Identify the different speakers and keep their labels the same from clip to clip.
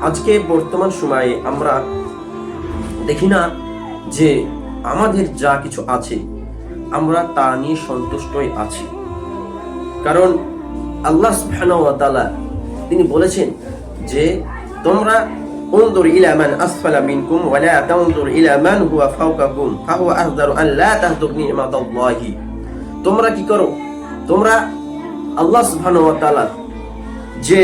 Speaker 1: আজকে বর্তমান সময়ে আমরা দেখি না যে আমাদের যা কিছু আছে আমরা তা নিয়ে সন্তুষ্টই আছি কারণ আল্লাহ সুবহানাহু ওয়া তাআলা তিনি বলেছেন যে তোমরা انظر الى من اسفل منكم ولا تنظر الى من هو فوقكم فهو احذر ان لا تهدر نعمه الله তোমরা কি করো তোমরা আল্লাহ সুবহানাহু ওয়া তাআলা যে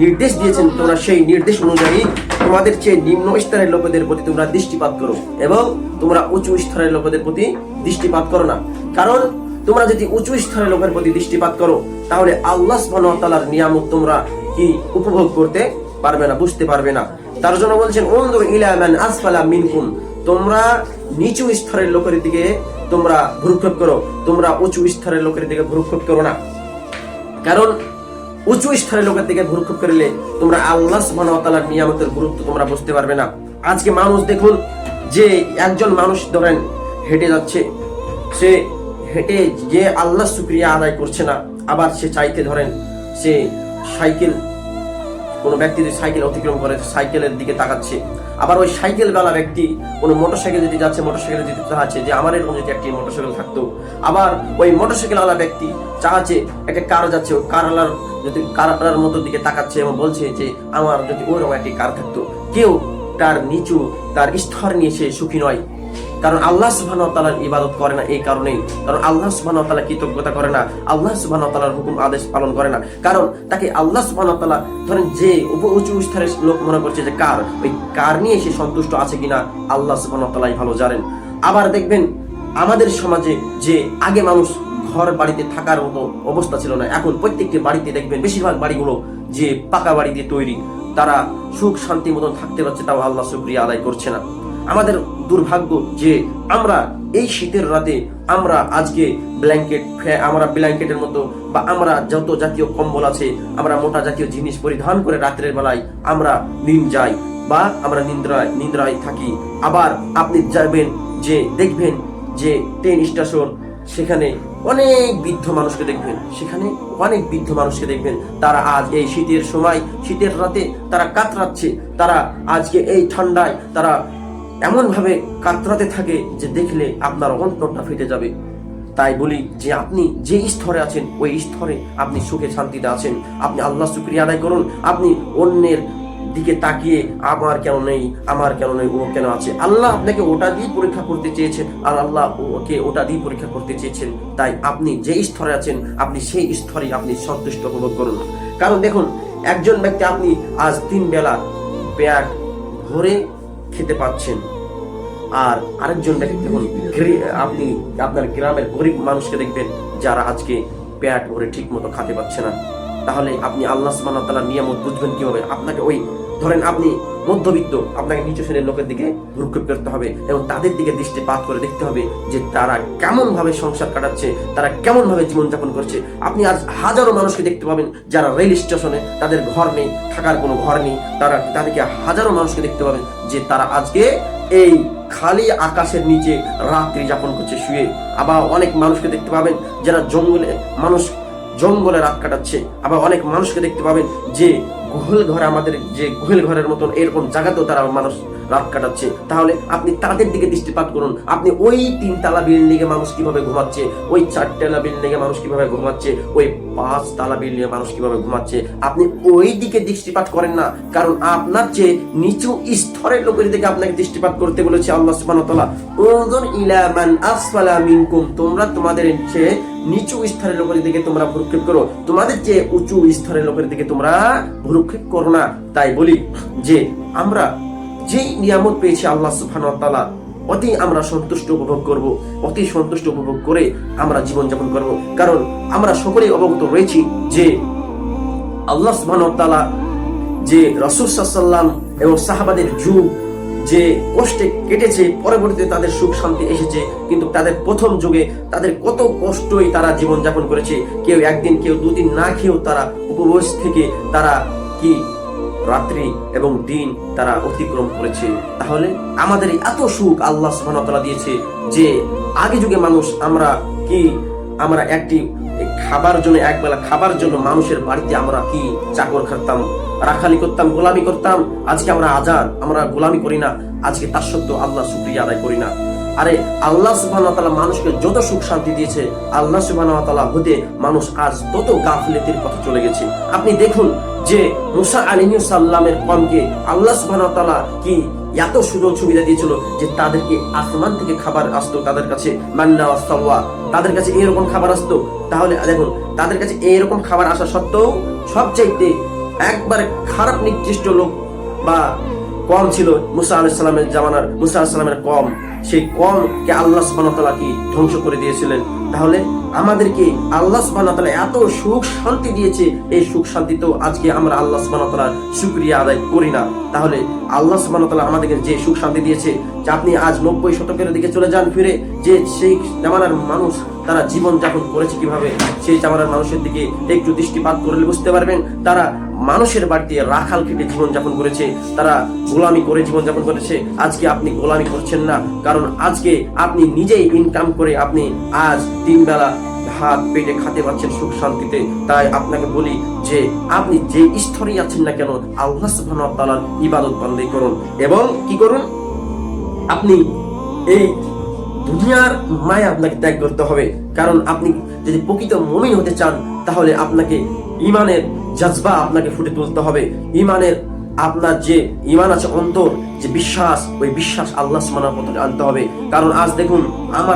Speaker 1: নির্দেশ দিয়েছেন তোমরা সেই নির্দেশ অনুযায়ী তোমাদের চেয়ে নিম্ন স্তরের লোকেদের প্রতি তোমরা দৃষ্টিপাত করো এবং তোমরা উঁচু স্তরের লোকেদের প্রতি দৃষ্টিপাত করো না। কারণ তোমরা যদি উঁচু স্তরের লোকের প্রতি দৃষ্টিপাত করো, তাহলে আল্লাহ সুবহানাহু নিয়ামত তোমরা কি উপভোগ করতে পারবে না, বুঝতে পারবে না। তার জন্য বলছেন উনদুর ইলা মান আসফালা মিনকুম। তোমরা নিচু স্তরের লোকের দিকে তোমরা ভ্রুক্ষেপ করো, তোমরা উঁচু স্তরের লোকের দিকে ভ্রুক্ষেপ করো না। কারণ উঁচু স্তরের লোকের দিকে ভুরুক্ষেপ করলে তোমরা আল্লাহ ওয়া নিয়ামতের গুরুত্ব তোমরা বুঝতে পারবে না। আজকে মানুষ দেখুন, যে একজন মানুষ ধরেন হেঁটে যাচ্ছে, সে হেঁটে যে আল্লাহ সুক্রিয়া আদায় করছে না, আবার সে চাইতে ধরেন, সে সাইকেল কোনো ব্যক্তি যদি সাইকেল অতিক্রম করে সাইকেলের দিকে তাকাচ্ছে। আবার ওই সাইকেলওয়ালা ব্যক্তি কোনো মোটরসাইকেল যদি যাচ্ছে, মোটরসাইকেল যদি চাচ্ছে যে আমার এরকম যদি একটি মোটরসাইকেল থাকতো। আবার ওই মোটরসাইকেলওয়ালা ব্যক্তি চাচ্ছে একটা কার যাচ্ছে ওই কারওয়ালার যদি কারওয়ালার মতো দিকে তাকাচ্ছে এবং বলছে যে, আমার যদি ওরকম একটি কার থাকতো। কেউ তার নিচু, তার স্তর নিয়ে সে সুখী নয়। কারণ আল্লাহ সুবহান তাআলার ইবাদত করে না এই কারণেই। কারণ আল্লাহ সুবহান তাআলা কৃতজ্ঞতা করে না, আল্লাহ সুবহান তাআলার হুকুম আদেশ পালন করে না। কারণ তাকে আল্লাহ সুবহান তাআলা ধরেন যে উপ উঁচু স্তরের লোক মনে করছে যে কার, ওই কার নিয়ে সে সন্তুষ্ট আছে কিনা, আল্লাহ সুবহান তাআলাই ভালো জানেন। আবার দেখবেন আমাদের সমাজে যে আগে মানুষ ঘর বাড়িতে থাকার মতো অবস্থা ছিল না, এখন প্রত্যেকটি বাড়িতে দেখবেন বেশিরভাগ বাড়িগুলো যে পাকা বাড়ি দিয়ে তৈরি, তারা সুখ শান্তি মতন থাকতে পারছে, তাও আল্লাহ শুকরিয়া আদায় করছে না। আমাদের দুর্ভাগ্য যে আমরা এই শীতের রাতে আমরা আজকে ব্ল্যাঙ্কেট আমরা ব্ল্যাঙ্কেটের মতো বা আমরা যত জাতীয় কম্বল আছে, আমরা মোটা জাতীয় জিনিস পরিধান করে রাত্রের বেলায় আমরা নিন যাই বা আমরা নিন্দ্রায় নিন্দ্রায় থাকি। আবার আপনি যাবেন যে দেখবেন যে ট্রেন স্টেশন সেখানে অনেক বৃদ্ধ মানুষকে দেখবেন। সেখানে অনেক বৃদ্ধ মানুষকে দেখবেন। তারা আজ এই শীতের সময়, শীতের রাতে তারা কাতরাচ্ছে। তারা আজকে এই ঠান্ডায় তারা এমন ভাবে কাতরাতে থাকে যে দেখলে আপনার অন্তরটা ফেটে যাবে। তাই বলি যে আপনি যে স্তরে আছেন, ওই স্তরে আপনি সুখে শান্তিতে আছেন। আপনি আল্লাহ শুক্রিয়া আদায় করুন। আপনি অন্যের দিকে তাকিয়ে আমার কেন নেই, আমার কেন নেই, ও কেন আছে? আল্লাহ আপনাকে ওটা দিয়ে পরীক্ষা করতে চেয়েছেন আর আল্লাহ ওকে ওটা দিয়ে পরীক্ষা করতে চেয়েছেন। তাই আপনি যে স্তরে আছেন, আপনি সেই স্তরে আপনি সন্তুষ্ট উপভোগ করুন। কারণ দেখুন, একজন ব্যক্তি আপনি আজ তিন বেলা পেট ভরে খেতে পাচ্ছেন। আর আরেকজন ব্যক্তি দেখুন আপনি আপনার গ্রামের গরিব মানুষকে দেখবেন, যারা আজকে প্যাট ভরে ঠিক মতো খাতে পাচ্ছে না, তাহলে আপনি আল্লাহ সুবাহ তালা নিয়ামত বুঝবেন কীভাবে? আপনাকে ওই, ধরেন আপনি মধ্যবিত্ত আপনাকে নিচু শ্রেণির লোকের দিকে ভ্রুক্ষেপ করতে হবে এবং তাদের দিকে দৃষ্টিপাত করে দেখতে হবে যে তারা কেমন ভাবে সংসার কাটাচ্ছে, তারা কেমন ভাবে জীবনযাপন করছে। আপনি আজ হাজারো মানুষকে দেখতে পাবেন যারা রেল স্টেশনে তাদের ঘর নেই, থাকার কোনো ঘর নেই। তারা, তাদেরকে হাজারো মানুষকে দেখতে পাবেন যে তারা আজকে এই খালি আকাশের নিচে রাত্রি যাপন করছে, শুয়ে। আবার অনেক মানুষকে দেখতে পাবেন যারা জঙ্গলে, মানুষ জঙ্গলে রাত কাটাচ্ছে। আবার অনেক মানুষকে দেখতে পাবেন যে গুহল ঘর আমাদের যে গুহেল ঘরের মতন এরকম জায়গাতেও তারা মানুষ রাত কাটাচ্ছে। তাহলে আপনি তাদের দিকে দৃষ্টিপাত করুন। আপনি ওই তিনতলা বিল্ডিং এ মানুষ কীভাবে ঘুমাচ্ছে, ওই চারতলা বিল্ডিং এ মানুষ কীভাবে ঘুমাচ্ছে, ওই পাঁচ তালা বিল্ডিং এ মানুষ কীভাবে ঘুমাচ্ছে, আপনি ওই দিকে দৃষ্টিপাত করেন না। কারণ আপনার যে নিচু স্তরের লোকের দিকে আপনাকে দৃষ্টিপাত করতে বলেছে আল্লাহ সুবহানাহু ওয়া তাআলা। উনজুর ইলা মান আসফালা মিনকুম, তোমরা তোমাদের চেয়ে নিচু স্তরের লোকের দিকে তোমরা ভ্রুক্ষেপ করো। তোমাদের যে উঁচু স্তরের লোকের দিকে তোমরা ভ্রুক্ষেপ করো না। তাই বলি যে আমরা যেই নিয়ামত পেয়েছে আল্লাহ তাআলা, অতি আমরা সন্তুষ্ট উপভোগ করব, অতি সন্তুষ্ট উপভোগ করে আমরা জীবনযাপন করব। কারণ আমরা সকলেই অবগত রয়েছি যে আল্লাহ ওয়া যে রাসূল সাল্লাম এবং সাহাবাদের যুগ, যে কষ্টে কেটেছে, পরবর্তীতে তাদের সুখ শান্তি এসেছে, কিন্তু তাদের প্রথম যুগে তাদের কত কষ্টই তারা জীবন যাপন করেছে। কেউ একদিন, কেউ দুদিন না খেয়েও তারা উপবাস থেকে তারা কি রাত্রি এবং দিন তারা অতিক্রম করেছে। তাহলে আমাদের এত সুখ আল্লাহ সুবহানাহু দিয়েছে যে আগে যুগে মানুষ আমরা কি আমরা একটি খাবার জন্য একবেলা খাবার জন্য মানুষের বাড়িতে আমরা কি চাকর খাটতাম, রাখালি করতাম, গোলামি করতাম? আজকে আমরা আজাদ, আমরা গোলামি করি না। আজকে তার সত্ত্বেও আল্লাহ শুক্রিয়া আদায় করি না। আরে আল্লাহ সুবহান মানুষকে যত সুখ শান্তি দিয়েছে, আল্লাহ সুবহান হতে মানুষ আজ তত গাফলেতির পথে চলে গেছে। আপনি দেখুন যে মুসা আলিমু সাল্লামের কমকে আল্লাহ সুবহান কি এত সুযোগ সুবিধা দিয়েছিল যে তাদেরকে আসমান থেকে খাবার আসতো তাদের কাছে, মান্না ওয়াসাওয়া তাদের কাছে এরকম খাবার আসতো। তাহলে দেখুন, তাদের কাছে এইরকম খাবার আসা সত্ত্বেও সবচাইতে একবারে খারাপ নিকৃষ্ট লোক বা কম ছিল মুসা আলাইসাল্লামের জামানার, মুসা আলাইসাল্লামের কম। সেই কমকে আল্লাহ তাআলা কি ধ্বংস করে দিয়েছিলেন? তাহলে আমাদেরকে আল্লাহ তাআলা এত সুখ শান্তি দিয়েছে, এই সুখ শান্তি তো আজকে আমরা আল্লাহ তাআলার শুকরিয়া আদায় করি না। তাহলে আল্লাহ তাআলা আমাদেরকে যে সুখ শান্তি দিয়েছে, যে আপনি আজ নব্বই শতকের দিকে চলে যান ফিরে, যে সেই জামানার মানুষ তারা জীবন যাপন করেছে কীভাবে, সেই জামানার মানুষের দিকে একটু দৃষ্টিপাত করলে বুঝতে পারবেন, তারা মানুষের বাড়িতে রাখাল খেটে জীবন যাপন করেছে, তারা গোলামি করে জীবন যাপন করেছে, আজকে আপনি গোলামি করছেন না, কারণ আজকে আপনি নিজেই ইনকাম করে আপনি আজ তিন বেলা ভাত পেটে খাতে পাচ্ছেন সুখ শান্তিতে, তাই আপনাকে বলি যে আপনি যে স্তরে আছেন না কেন, আল্লাহ সুবহানাহু ইবাদত বন্দেগী করুন। এবং কি করুন? আপনি এই দুনিয়ার মায়া আপনাকে ত্যাগ করতে হবে। কারণ আপনি যদি প্রকৃত মমিন হতে চান, তাহলে আপনাকে ইমানের জজবা আপনাকে ফুটে তুলতে হবে। ইমানের আপনার যে ইমান আছে, অন্তর, যে বিশ্বাস, ওই বিশ্বাস আল্লাহ সুবহানাহু পথে আনতে হবে। কারণ আজ দেখুন, আমার